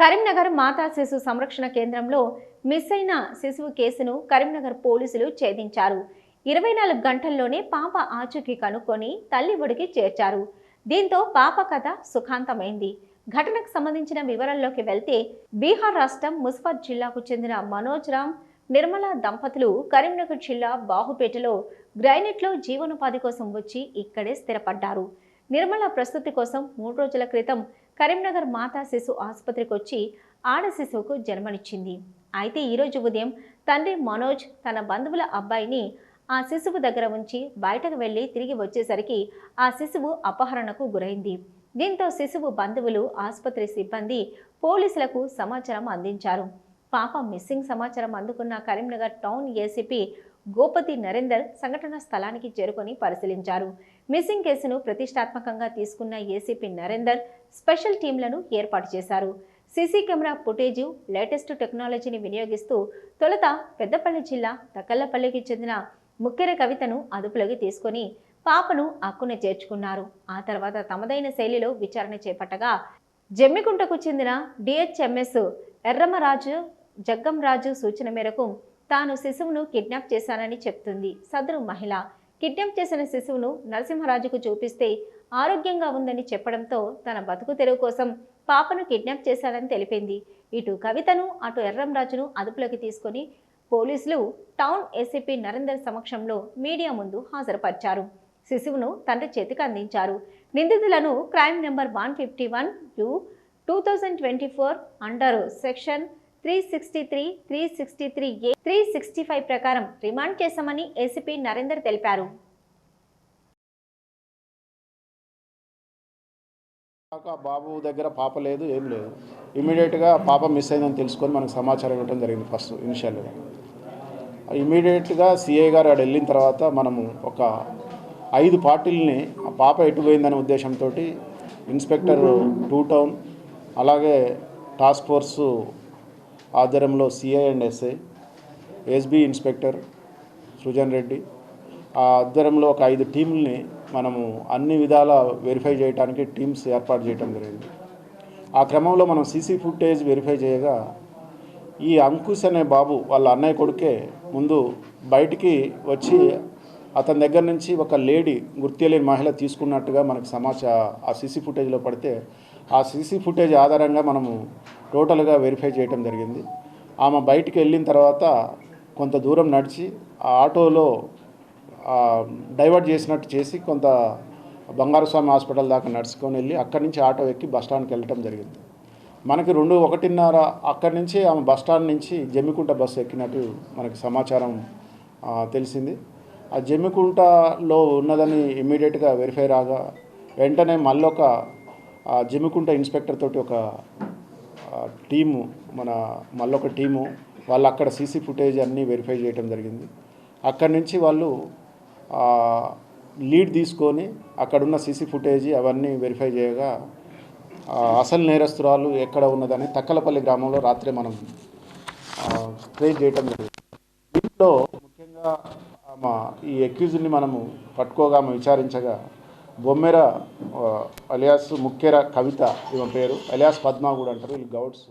కరీంనగర్ మాతా శిశు సంరక్షణ కేంద్రంలో మిస్ అయిన శిశువు కేసును కరీంనగర్ పోలీసులు ఛేదించారు. ఇరవై నాలుగు గంటల్లోనే పాప ఆచూకీ కనుక్కొని తల్లి ఒడికి చేర్చారు. దీంతో పాప కథ సుఖాంతమైంది. ఘటనకు సంబంధించిన వివరాల్లోకి వెళ్తే బీహార్ రాష్ట్రం ముస్ఫర్ జిల్లాకు చెందిన మనోజ్ రామ్ నిర్మల దంపతులు కరీంనగర్ జిల్లా బాహుపేటలో గ్రైనెట్లో జీవనోపాధి కోసం వచ్చి ఇక్కడే స్థిరపడ్డారు. నిర్మల ప్రస్తుతి కోసం మూడు రోజుల క్రితం కరీంనగర్ మాతా శిశు ఆసుపత్రికి వచ్చి ఆడ శిశువుకు జన్మనిచ్చింది. అయితే ఈరోజు ఉదయం తండ్రి మనోజ్ తన బంధువుల అబ్బాయిని ఆ శిశువు దగ్గర ఉంచి బయటకు వెళ్ళి తిరిగి వచ్చేసరికి ఆ శిశువు అపహరణకు గురైంది. దీంతో శిశువు బంధువులు ఆసుపత్రి సిబ్బంది పోలీసులకు సమాచారం అందించారు. పాప మిస్సింగ్ సమాచారం అందుకున్న కరీంనగర్ టౌన్ ఏసీపీ గోపతి నరేందర్ సంఘటన స్థలానికి చేరుకొని పరిశీలించారు. మిస్సింగ్ కేసును ప్రతిష్టాత్మకంగా తీసుకున్న ఏసీపీ నరేందర్ స్పెషల్ టీంలను ఏర్పాటు చేశారు. సీసీ కెమెరా ఫుటేజు లేటెస్ట్ టెక్నాలజీని వినియోగిస్తూ తొలుత పెద్దపల్లి జిల్లా తకల్లపల్లికి చెందిన ముక్కెర కవితను అదుపులోకి తీసుకొని పాపను అక్కున చేర్చుకున్నారు. ఆ తర్వాత తమదైన శైలిలో విచారణ చేపట్టగా జమ్మికుంటకు చెందిన డిహెచ్ఎంఎస్ ఎర్రమరాజు జగ్గంరాజు సూచన మేరకు తాను శిశువును కిడ్నాప్ చేశానని చెప్తుంది. సదరు మహిళ కిడ్నాప్ చేసిన శిశువును నరసింహరాజుకు చూపిస్తే ఆరోగ్యంగా ఉందని చెప్పడంతో తన బతుకు తెరువు కోసం పాపను కిడ్నాప్ చేశాడని తెలిపింది. ఇటు కవితను అటు ఎర్రంరాజును అదుపులోకి తీసుకొని పోలీసులు టౌన్ ఏసీపీ నరేందర్ సమక్షంలో మీడియా ముందు హాజరుపరిచారు. శిశువును తండ్రి చేతికి అందించారు. నిందితులను crime number one fifty one U two thousand twenty four under section three sixty three three sixty three A three sixty five ప్రకారం రిమాండ్ చేశామని ఏసీపీ నరేందర్ తెలిపారు. బాబు దగ్గర పాప లేదు ఏం లేదు. ఇమీడియట్గా పాప మిస్ అయిందని తెలుసుకొని మనకు సమాచారం ఇవ్వడం జరిగింది ఫస్ట్ ఇనిషియల్గా ఇమీడియట్గా సిఐ గారు అక్కడ వెళ్ళిన తర్వాత మనము ఒక ఐదు పార్టీలని ఆ పాప ఎటు పోయిందనే ఉద్దేశంతో ఇన్స్పెక్టర్ టూ టౌన్ అలాగే టాస్క్ ఫోర్సు ఆధ్వర్యంలో CI and SI SB inspector Srujan Reddy. ఆ ఆధ్వర్యంలో ఒక ఐదు టీంలని మనము అన్ని విధాల వెరిఫై చేయడానికి టీమ్స్ ఏర్పాటు చేయడం జరిగింది. ఆ క్రమంలో మనం సీసీ ఫుటేజ్ వెరిఫై చేయగా ఈ అంకుష్ అనే బాబు వాళ్ళ అన్నయ్య కొడుకే ముందు బయటికి వచ్చి అతని దగ్గర నుంచి ఒక లేడీ గుర్తిలేని మహిళ తీసుకున్నట్టుగా మనకు సమాచార ఆ సీసీ ఫుటేజ్లో పడితే ఆ సీసీ ఫుటేజ్ ఆధారంగా మనము టోటల్గా వెరిఫై చేయడం జరిగింది. ఆమె బయటికి వెళ్ళిన తర్వాత కొంత దూరం నడిచి ఆ ఆటోలో డైవర్ట్ చేసినట్టు చేసి కొంత బంగారస్వామి హాస్పిటల్ దాకా నడుచుకొని వెళ్ళి అక్కడి నుంచి ఆటో ఎక్కి బస్ వెళ్ళటం జరిగింది. మనకి రెండు ఒకటిన్నర అక్కడి నుంచి ఆమె బస్ స్టాండ్ నుంచి జమ్మికుంట బస్సు ఎక్కినట్టు మనకి సమాచారం తెలిసింది. ఆ జమ్మికుంటలో ఉన్నదని ఇమ్మీడియట్గా వెరిఫై రాగా వెంటనే మళ్ళొక ఆ, జమ్మికుంట ఇన్స్పెక్టర్ తోటి ఒక టీము మన మళ్ళొక టీము వాళ్ళు అక్కడ సీసీ ఫుటేజ్ అన్నీ వెరిఫై చేయడం జరిగింది. అక్కడి నుంచి వాళ్ళు లీడ్ తీసుకొని అక్కడున్న సీసీ ఫుటేజ్ అవన్నీ వెరిఫై చేయగా అసలు నేరస్తురాలు ఎక్కడ ఉన్నదని తక్కలపల్లి గ్రామంలో రాత్రి మనం ట్రేస్ చేయటం జరిగింది. దీంట్లో విధంగా మా ఈ ఎక్యూజ్ని మనము పట్టుకోగా విచారించగా బొమ్మెర అలియాస్ ముఖ్యర కవిత ఈమె పేరు అలియాస్ పద్మ కూడా అంటారు వీళ్ళు గౌడ్స్.